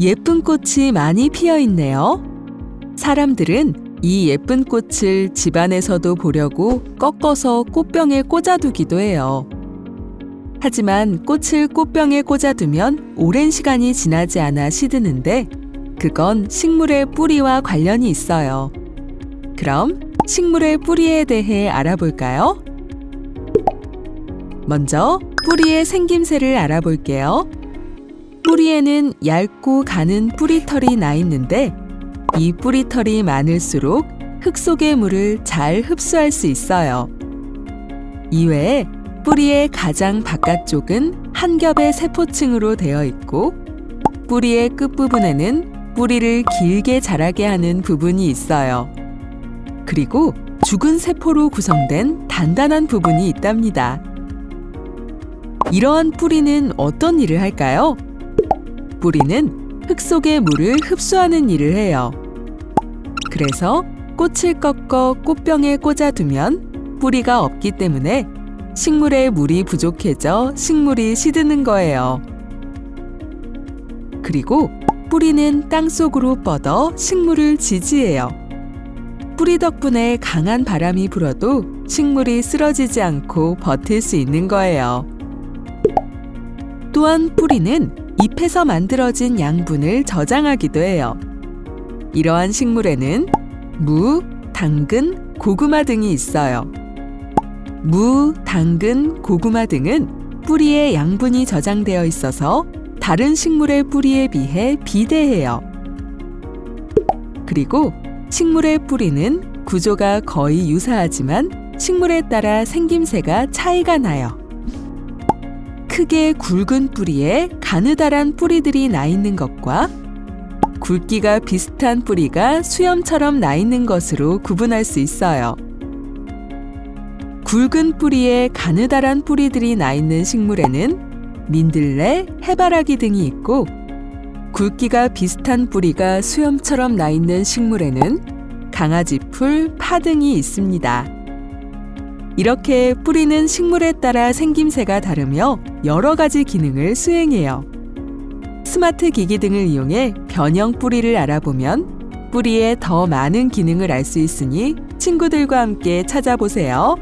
예쁜 꽃이 많이 피어 있네요. 사람들은 이 예쁜 꽃을 집안에서도 보려고 꺾어서 꽃병에 꽂아두기도 해요. 하지만 꽃을 꽃병에 꽂아두면 오랜 시간이 지나지 않아 시드는데 그건 식물의 뿌리와 관련이 있어요. 그럼 식물의 뿌리에 대해 알아볼까요? 먼저 뿌리의 생김새를 알아볼게요. 뿌리에는 얇고 가는 뿌리털이 나 있는데 이 뿌리털이 많을수록 흙 속의 물을 잘 흡수할 수 있어요. 이외에 뿌리의 가장 바깥쪽은 한 겹의 세포층으로 되어 있고 뿌리의 끝부분에는 뿌리를 길게 자라게 하는 부분이 있어요. 그리고 죽은 세포로 구성된 단단한 부분이 있답니다. 이러한 뿌리는 어떤 일을 할까요? 뿌리는 흙 속의 물을 흡수하는 일을 해요. 그래서 꽃을 꺾어 꽃병에 꽂아두면 뿌리가 없기 때문에 식물에 물이 부족해져 식물이 시드는 거예요. 그리고 뿌리는 땅 속으로 뻗어 식물을 지지해요. 뿌리 덕분에 강한 바람이 불어도 식물이 쓰러지지 않고 버틸 수 있는 거예요. 또한 뿌리는 잎에서 만들어진 양분을 저장하기도 해요. 이러한 식물에는 무, 당근, 고구마 등이 있어요. 무, 당근, 고구마 등은 뿌리에 양분이 저장되어 있어서 다른 식물의 뿌리에 비해 비대해요. 그리고 식물의 뿌리는 구조가 거의 유사하지만 식물에 따라 생김새가 차이가 나요. 크게 굵은 뿌리에 가느다란 뿌리들이 나 있는 것과 굵기가 비슷한 뿌리가 수염처럼 나 있는 것으로 구분할 수 있어요. 굵은 뿌리에 가느다란 뿌리들이 나 있는 식물에는 민들레, 해바라기 등이 있고 굵기가 비슷한 뿌리가 수염처럼 나 있는 식물에는 강아지풀, 파 등이 있습니다. 이렇게 뿌리는 식물에 따라 생김새가 다르며 여러 가지 기능을 수행해요. 스마트 기기 등을 이용해 변형 뿌리를 알아보면 뿌리에 더 많은 기능을 알 수 있으니 친구들과 함께 찾아보세요.